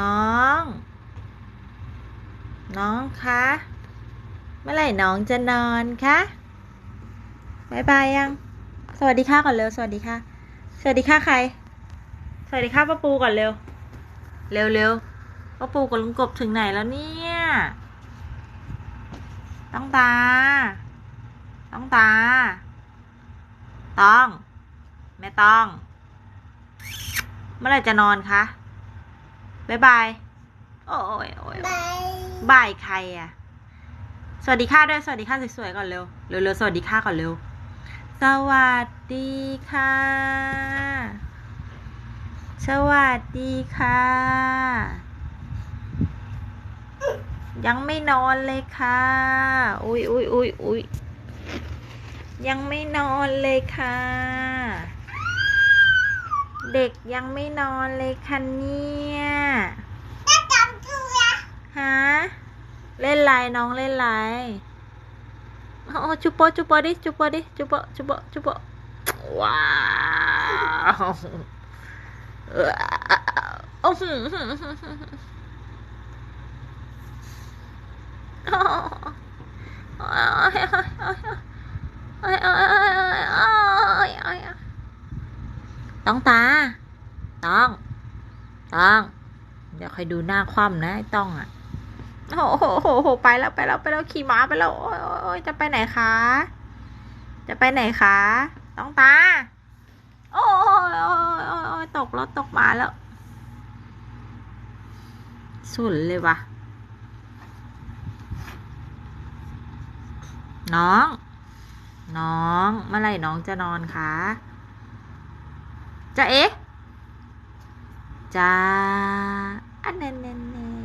น้อง น้องคะ เมื่อไหร่น้องจะนอนคะบายบายยัง สวัสดีค่ะก่อนเร็ว สวัสดีค่ะ สวัสดีค่ะใคร สวัสดีค่ะป้าปูก่อนเร็ว เร็วเร็วป้าปูกับลุงกบถึงไหนแล้วเนี่ย ต้องตา ต้องตา ต้องไม่ต้อง เมื่อไหร่จะนอนคะ บายบาย โอ้ยโอ้ยบายบายใครอะสวัสดีค่ะด้วย สวัสดีค่ะสวยๆก่อนเร็ว เร็วๆสวัสดีค่ะก่อนเร็ว สวัสดีค่ะ สวัสดีค่ะ ยังไม่นอนเลยค่ะ อุ้ยอุ้ยอุ้ยอุ้ยยังไม่นอนเลยค่ะ เด็กยังไม่นอนเลยค่ะเนี่ยจะจำตัวฮะ เล่นไรน้องเล่นไรโอ้จุบโปะจุบโปะดิจุบโปะดิจุบโปะจุบโปะจุบโปะว้าวเออโอ้โห ต้องตา ต้อง ต้อง เดี๋ยวคอยดูหน้าคว่ำนะไอ้ต้องอะ โอ้โหโหโหไปแล้วไปแล้วไปแล้วขี่ม้าไปแล้ว โอ้ยโอ้ยจะไปไหนคะ จะไปไหนคะ ต้องตา โอ้ยโอ้ยโอ้ยตกแล้วตกมาแล้ว สุดเลยวะน้อง น้อง เมื่อไหร่น้องจะนอนคะ 자, 에? 자, 아네네네.